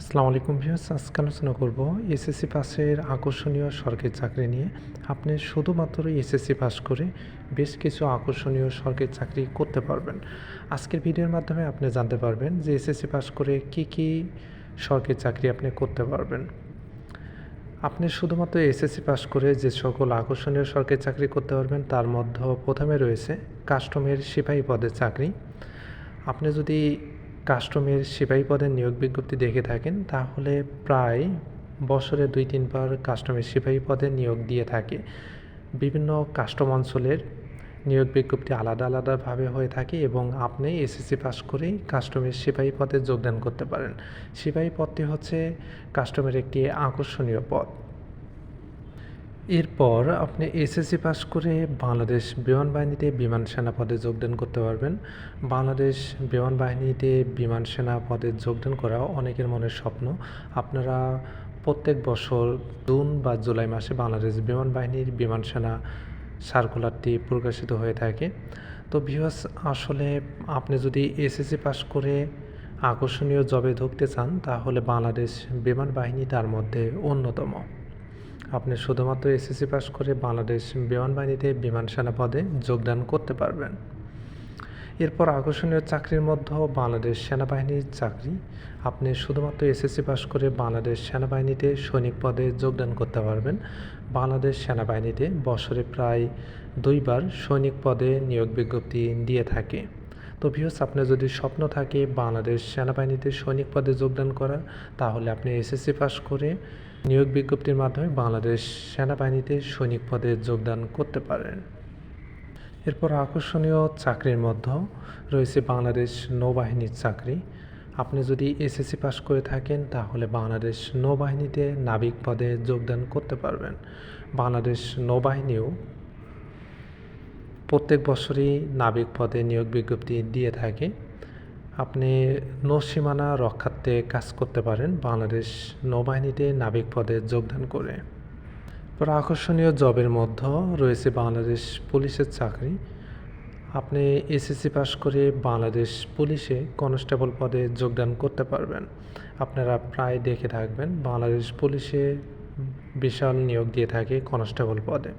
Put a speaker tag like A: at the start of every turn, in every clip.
A: আসসালামু আলাইকুম ভিউয়ার্স, আজকে আলোচনা করব এসএসসি পাসের আকর্ষণীয় সরকারি চাকরি নিয়ে। আপনি শুধুমাত্র এসএসসি পাস করে বেশ কিছু আকর্ষণীয় সরকারি চাকরি করতে পারবেন। আজকের ভিডিওর মাধ্যমে আপনি জানতে পারবেন যে এসএসসি পাস করে কি কি সরকারি চাকরি আপনি করতে পারবেন। আপনি শুধুমাত্র এসএসসি পাস করে যে সকল আকর্ষণীয় সরকারি চাকরি করতে পারবেন, তার মধ্যে প্রথমে রয়েছে কাস্টমের সিপাহী পদের চাকরি। আপনি যদি কাস্টমের সিপাহী পদের নিয়োগ বিজ্ঞপ্তি দেখে থাকেন, তাহলে প্রায় বছরে দুই, তিনবার কাস্টমের সিপাহী পদে নিয়োগ দিয়ে থাকে। বিভিন্ন কাস্টম অঞ্চলের নিয়োগ বিজ্ঞপ্তি আলাদা, আলাদাভাবে হয়ে থাকে এবং আপনি এসএসসি পাস করেই কাস্টমের সিপাহী পদে যোগদান করতে পারেন। সিপাহী পদটি হচ্ছে কাস্টমের একটি আকর্ষণীয় পদ। এরপর আপনি এসএসসি পাস করে বাংলাদেশ বিমান বাহিনীতে বিমান সেনা পদে যোগদান করতে পারবেন। বাংলাদেশ বিমান বাহিনীতে বিমান সেনা পদে যোগদান করা অনেকের মনের স্বপ্ন। আপনারা প্রত্যেক বছর জুন বা জুলাই মাসে বাংলাদেশ বিমান বাহিনীর বিমান সেনা সার্কুলারটি প্রকাশিত হয়ে থাকে। তো ভিউয়ার্স আসলে আপনি যদি এসএসসি পাস করে আকর্ষণীয় জবে ঢুকতে চান, তাহলে বাংলাদেশ বিমান বাহিনী তার মধ্যে অন্যতম। আপনি শুধুমাত্র এসএসসি পাস করে বাংলাদেশ বিমান বাহিনীতে বিমান সেনা পদে যোগদান করতে পারবেন। এরপর আকর্ষণীয় চাকরির মধ্যে বাংলাদেশ সেনাবাহিনীর চাকরি। আপনি শুধুমাত্র এসএসসি পাস করে বাংলাদেশ সেনাবাহিনীতে সৈনিক পদে যোগদান করতে পারবেন। বাংলাদেশ সেনাবাহিনীতে বছরে প্রায় দুইবার সৈনিক পদে নিয়োগ বিজ্ঞপ্তি দিয়ে থাকে। তো ভিউস আপনার যদি স্বপ্ন থাকে বাংলাদেশ সেনাবাহিনীতে সৈনিক পদে যোগদান করা তাহলে আপনি এসএসসি পাস করে নিয়োগ বিজ্ঞপ্তির মাধ্যমে বাংলাদেশ সেনাবাহিনীতে সৈনিক পদে যোগদান করতে পারেন। এরপর আকর্ষণীয় চাকরির মধ্যে রয়েছে বাংলাদেশ নৌবাহিনীর চাকরি। আপনি যদি এসএসসি পাস করে থাকেন, তাহলে বাংলাদেশ নৌবাহিনীতে নাবিক পদে যোগদান করতে পারবেন। বাংলাদেশ নৌবাহিনীও প্রত্যেক বছরই নাবিক পদে নিয়োগ বিজ্ঞপ্তি দিয়ে থাকে। আপনি নৌসীমানা রক্ষার্থে কাজ করতে পারেন বাংলাদেশ নৌবাহিনীতে নাবিক পদে যোগদান করে। এরপর আকর্ষণীয় জবের মধ্যে রয়েছে বাংলাদেশ পুলিশের চাকরি। আপনি এসএসসি পাস করে বাংলাদেশ পুলিশে কনস্টেবল পদে যোগদান করতে পারবেন। আপনারা প্রায় দেখে থাকবেন বাংলাদেশ পুলিশে বিশাল নিয়োগ দিয়ে থাকে কনস্টেবল পদে।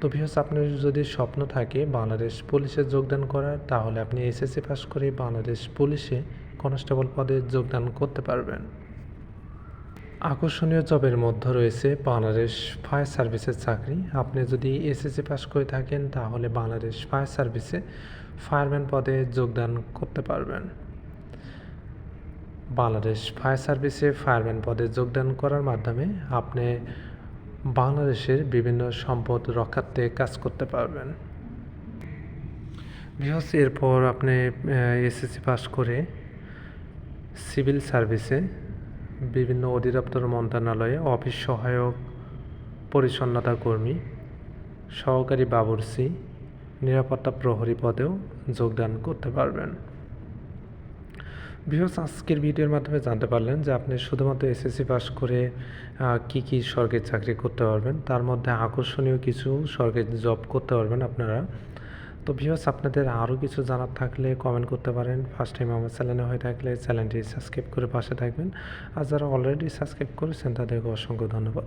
A: তো বিহস আপনার যদি স্বপ্ন থাকে বাংলাদেশ পুলিশে যোগদান করার, তাহলে আপনি এসএসসি পাস করে বাংলাদেশ পুলিশে কনস্টেবল পদে যোগদান করতে পারবেন। আকর্ষণীয় জবের মধ্যে রয়েছে বাংলাদেশ ফায়ার সার্ভিসের চাকরি। আপনি যদি এসএসসি পাস করে থাকেন, তাহলে বাংলাদেশ ফায়ার সার্ভিসে ফায়ারম্যান পদে যোগদান করতে পারবেন। বাংলাদেশ ফায়ার সার্ভিসে ফায়ারম্যান পদে যোগদান করার মাধ্যমে আপনি বাংলাদেশের বিভিন্ন সম্পদ রক্ষার্থে কাজ করতে পারবেন। বৃহস্প এরপর আপনি এসএসসি পাস করে সিভিল সার্ভিসে বিভিন্ন অধিদপ্তর মন্ত্রণালয়ে অফিস সহায়ক পরিচ্ছন্নতা কর্মী, সহকারী বাবুর্চি, নিরাপত্তা প্রহরী পদেও যোগদান করতে পারবেন। বৃহৎ আজকের ভিডিওর মাধ্যমে জানতে পারলেন যে আপনি শুধুমাত্র এসএসসি পাস করে কি কি সরকারি চাকরি করতে পারবেন, তার মধ্যে আকর্ষণীয় কিছু সরকারি জব করতে পারবেন আপনারা। তো ভিউয়ার্স আপনাদের আরও কিছু জানার থাকলে কমেন্ট করতে পারেন। ফার্স্ট টাইম আমার চ্যানেলে হয়ে থাকলে চ্যানেলটি সাবস্ক্রাইব করে পাশে থাকবেন। আর যারা অলরেডি সাবস্ক্রাইব করেছেন, তাদেরকে অসংখ্য ধন্যবাদ।